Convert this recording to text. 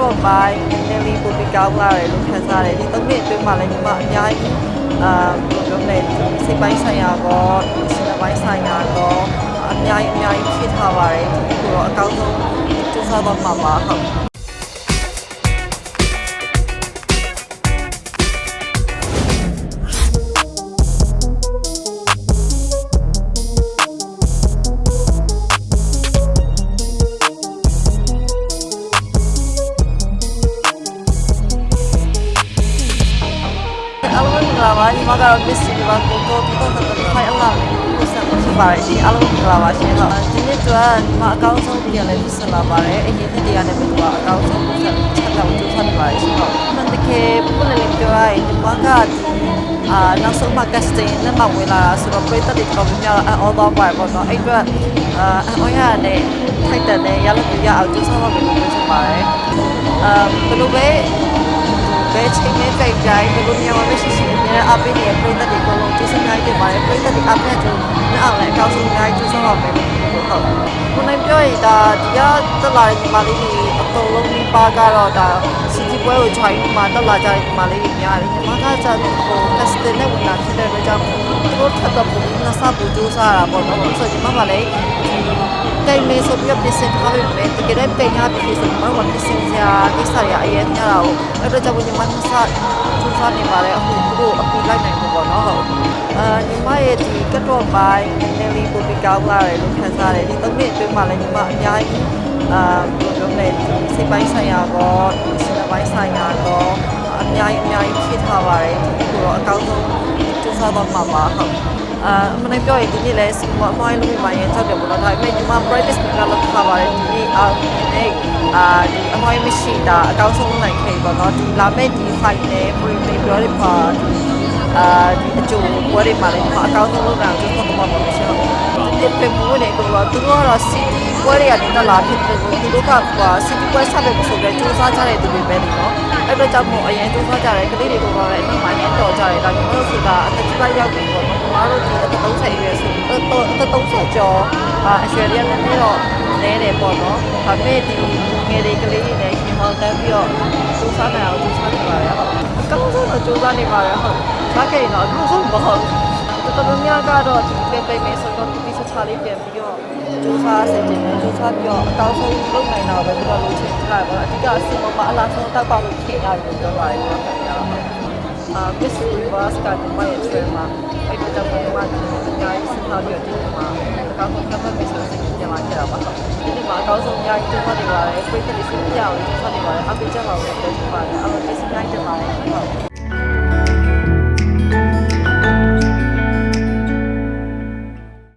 တော့ပိုင်းနည်းနည်းလေးပိုပြီးကောင်းလာတယ်လို့ခံစားရတယ်ဒီသုံးနှစ်အတွင်းမှာလည်းညီမအများကြီးအာဘယ်လိုပြောမလဲစိတ်ပိုင်းဆိုင်ရာကောစိတ်ပိုင်းဆိုင်ရာကောအများကြီးအများကြီးဖြစ်ထားပါတယ်ဒီကိုတော့အကောင်းဆုံးစူးစမ်းတော့မှာပါဟုတ် ညီမကတော့ Miss Universe ကိုတော့2025အလားကိုဆက်ဖြစ်ပါတယ်ရှင်အားလုံးမင်္ဂလာပါရှင်ဟုတ်ဒီနေ့တော့ညီမအကောင်းဆုံးပြန်လဲဖြစ်ဆက်လာပါတယ်အရင်နှစ်တည်းကနေပြီးတော့အကောင်းဆုံးကိုဆက်ချက်တော့ကျူးဆက်နေပါတယ်ရှင်ဟုတ်မှန်တကယ်ပုံလည်းပြောရရင်ညီမကဒီအာနောက်ဆုံးမှာ casting နဲ့မှဝင်လာတာဆိုတော့ပြည်သက်တွေတော်တော်များများအော်တော့ပါပေါ့နော်အဲ့အတွက်အာအော်ရတဲ့ထိုက်တဲ့ရလို့ရအောင်ကျူးဆက်ပါမယ်လို့ပြောချင်ပါတယ်အာဘယ်လိုပဲ ဘယ်ချိန်နဲ့ကြိုက်ကြိုက်ဘယ်လိုနေရာမှာမရှိရှိအများအပေးနေတဲ့ပြည်သက်တွေအကုန်လုံးကျေးဇူးများတင်ပါတယ်ပြည်သက်တွေအပြည့်စုံနဲ့အောင်လည်းအကောင်းဆုံးအများကြီးကျေးဇူးပါမယ်လို့ဟုတ်ခုနပြောရင်ဒါဒီကတက်လာတဲ့ညီမလေးတွေအကုန်လုံးဒီပါကတော့ဒါစီတီပွဲကို join မှာတက်လာကြတဲ့ညီမလေးတွေများတယ်ညီမကကျတော့ဟို custom နဲ့ဝင်လာဖြစ်တဲ့အတွက်ကြောင့်သူတို့ထပ်တော့ပုံနဲ့စပူကြိုးစားတာပေါ့နော်ဆိုတော့ညီမကလည်း တိုင်မေဆိုပြီးတော့ပြင်ဆင်ထားပြီပဲတကယ်လည်းပြင်ရပြီဆိုတော့ဘာပြင်ဆင်စရာကိစ္စတွေအရင်များတာကိုအဲ့တော့ကြောင့်ညီမကစစူးစမ်းနေပါတယ်အခုသူတို့အပူလိုက်နိုင်ဖို့ပေါ့နော်ဟုတ်အာညီမရဲ့ဒီကတော့ပိုင်းနည်းနည်းလေးပိုပြီးကောင်းလာတယ်လို့ခံစားရတယ်ဒီသုံးနှစ်အတွင်းမှာလည်းညီမအများကြီးအာဘယ်လိုပြောမလဲစိတ်ပိုင်းဆိုင်ရာကောစိတ်ပိုင်းဆိုင်ရာကောအများကြီးအများကြီးဖြစ်ထားပါတယ်ဒီကိုတော့အကောင်းဆုံး စူးစမ်းတော့မှာပါဟုတ်အာမနေ့ပြောရင်ဒီနေ့လည်းစမအမွှိုင်းလို့မှရင်ချက်တယ်ပေါ့နော်ဒါပေမဲ့ဒီမှာ practice ကလည်းထားပါတယ်ဒီနေ့အာဒီနေ့အာဒီအမွှိုင်းမရှိတာအကောင်းဆုံးနိုင်ခဲ့ပေါ့နော်ဒီလာမဲ့ဒီ fight နဲ့ pre-play ပြောရပါအာဒီအကျိုးပွဲတွေမှာလည်းအကောင်းဆုံးလုပ်တာကျိုးဆုံးတော့မှာမရှိဘူးဒီပေမူနဲ့ကတော့သူတို့ကတော့ city ပွဲတွေကတက်လာဖြစ်တယ်သူတို့ကကွာ city ပွဲဆက်တယ်ဆိုတော့စူးစမ်းကြတဲ့သူတွေပဲလေနော် အဲ့တော့ကြောင့်မို့အရင်စူးစမ်းကြတယ်ကလေးတွေကိုတော့လည်းအမှန်ရတော်ကြတယ်ဒါပေမဲ့ဆိုတာအသက်ကြီးလိုက်ရောက်ပြီပေါ့နော်ကျွန်တော်တို့ဒီအသက်30အရွယ်ဆိုတော့အသက်30ကျော်အာအရွယ်တွေကလည်းနည်းတော့နဲတယ်ပေါ့နော်ဒါပေမဲ့ဒီငယ်တွေကလေးတွေနဲ့ရှင်မောင်းတန်းပြီးတော့စူးစမ်းနေအောင်စူးစမ်းနေပါရဲ့ဟုတ်အကောင်းဆုံးတော့စူးစမ်းနေပါရဲ့ဟုတ်ဒါကြရင်တော့အကောင်းဆုံးမဟုတ် တော်တော်များကတော့ဒီပြပိတ်မယ်ဆိုတော့ဒီစချာလေးပြန်ပြီးတော့စူးစမ်းစေချင်တယ်စူးစမ်းပြီးတော့အကောင်းဆုံးလုပ်နိုင်တာပဲပြီးတော့လုပ်ချင်ကြတယ်ပေါ့အဓိကအစီအမံမှာအလားဆုံးတောက်ပါလို့ခင်ရတယ်လို့ပြောပါတယ်ပြောတာများအာ Miss Universe ကဒီမှာရဲ့ဆွဲမှာအဲ့ဒီတော့ဒီမှာအများကြီးစဉ်းစားပြီးတော့ဒီမှာအကောင်းဆုံးကပ်မယ်ဆိုတဲ့ညမှာခဲ့တာပါဟုတ်ဒီမှာအကောင်းဆုံးအများကြီးတိုးဖတ်နေပါတယ်ပြည့်စုံစီပြအောင်တိုးဖတ်နေပါတယ်အပိတ်ချက်ပါလို့ပြောချင်ပါတယ်အဲ့တော့ဒီစနိုင်းတင်ပါတယ်ဟုတ်